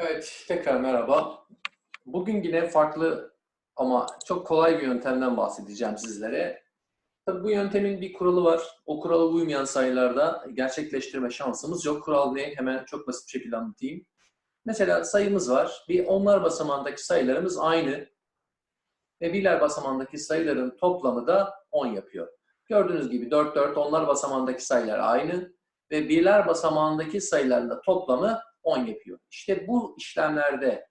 Evet, tekrar merhaba. Bugün yine farklı ama çok kolay bir yöntemden bahsedeceğim sizlere. Tabii bu yöntemin bir kuralı var. O kurala uymayan sayılarda gerçekleştirme şansımız yok. Kural ne? Hemen çok basit bir şekilde anlatayım. Mesela sayımız var. Bir onlar basamağındaki sayılarımız aynı. Ve birler basamağındaki sayıların toplamı da 10 yapıyor. Gördüğünüz gibi 4, 4 onlar basamağındaki sayılar aynı. Ve birler basamağındaki sayıların da toplamı 10 yapıyor. İşte bu işlemlerde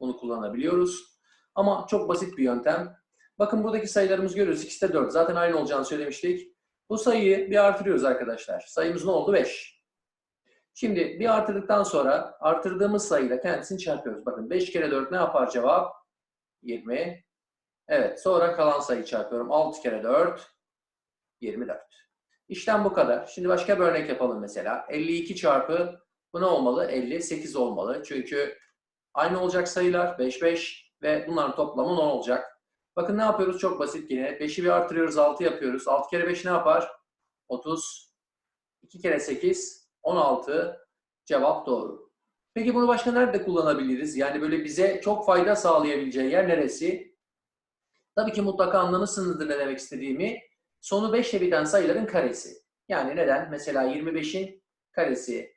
bunu kullanabiliyoruz. Ama çok basit bir yöntem. Bakın buradaki sayılarımızı görüyoruz. İkisi de 4. Zaten aynı olacağını söylemiştik. Bu sayıyı bir artırıyoruz arkadaşlar. Sayımız ne oldu? 5. Şimdi bir artırdıktan sonra artırdığımız sayıyla kendisini çarpıyoruz. Bakın 5 kere 4 ne yapar cevap? 20. Evet sonra kalan sayıyı çarpıyorum. 6 kere 4 24. İşlem bu kadar. Şimdi başka bir örnek yapalım mesela. 52 çarpı bu ne olmalı? 58 olmalı. Çünkü aynı olacak sayılar 5 5 ve bunların toplamı 10 olacak. Bakın ne yapıyoruz? Çok basit yine. 5'i bir artırıyoruz 6 yapıyoruz. 6 kere 5 ne yapar? 30. 2 kere 8 16. Cevap doğru. Peki bunu başka nerede kullanabiliriz? Yani böyle bize çok fayda sağlayabileceği yer neresi? Tabii ki mutlaka anlamışsınızdır ne demek istediğimi. Sonu 5 ile biten sayıların karesi. Yani neden? Mesela 25'in karesi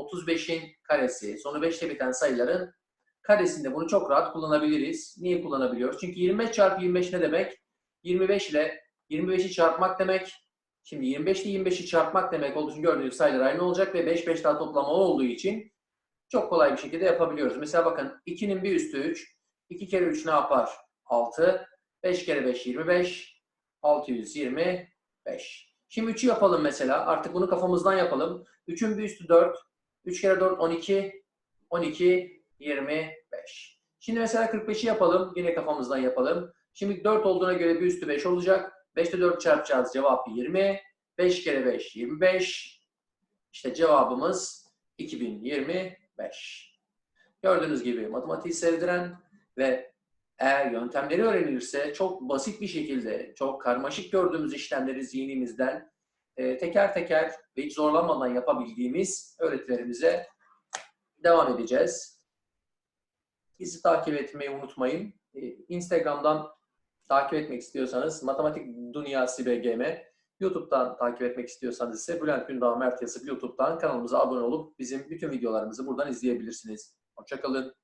35'in karesi, sonu 5 ile biten sayıların karesinde bunu çok rahat kullanabiliriz. Niye kullanabiliyoruz? Çünkü 25 çarpı 25 ne demek? 25 ile 25'i çarpmak demek. Şimdi 25 ile 25'i çarpmak demek olduğu için gördüğünüz sayılar aynı olacak ve 5 5 daha toplama olduğu için çok kolay bir şekilde yapabiliyoruz. Mesela bakın 2'nin bir üstü 3. 2 kere 3 ne yapar? 6. 5 kere 5 25. 625. Şimdi 3'ü yapalım mesela. Artık bunu kafamızdan yapalım. 3'ün bir üstü 4. 3 kere 4 12. 12 25. Şimdi mesela 45'i yapalım. Yine kafamızdan yapalım. Şimdi 4 olduğuna göre bir üstü 5 olacak. 5 ile 4 çarpacağız. Cevap 20. 5 kere 5 25. İşte cevabımız 2025. Gördüğünüz gibi matematiği sevdiren ve eğer yöntemleri öğrenilirse çok basit bir şekilde, çok karmaşık gördüğümüz işlemleri zihnimizden e, teker teker ve hiç zorlanmadan yapabildiğimiz öğretilerimize devam edeceğiz. Bizi takip etmeyi unutmayın. E, Instagram'dan takip etmek istiyorsanız Matematik Dünyası BGM, YouTube'dan takip etmek istiyorsanız ise Bülent Gündağ Mert Yazık YouTube'dan kanalımıza abone olup bizim bütün videolarımızı buradan izleyebilirsiniz. Hoşçakalın.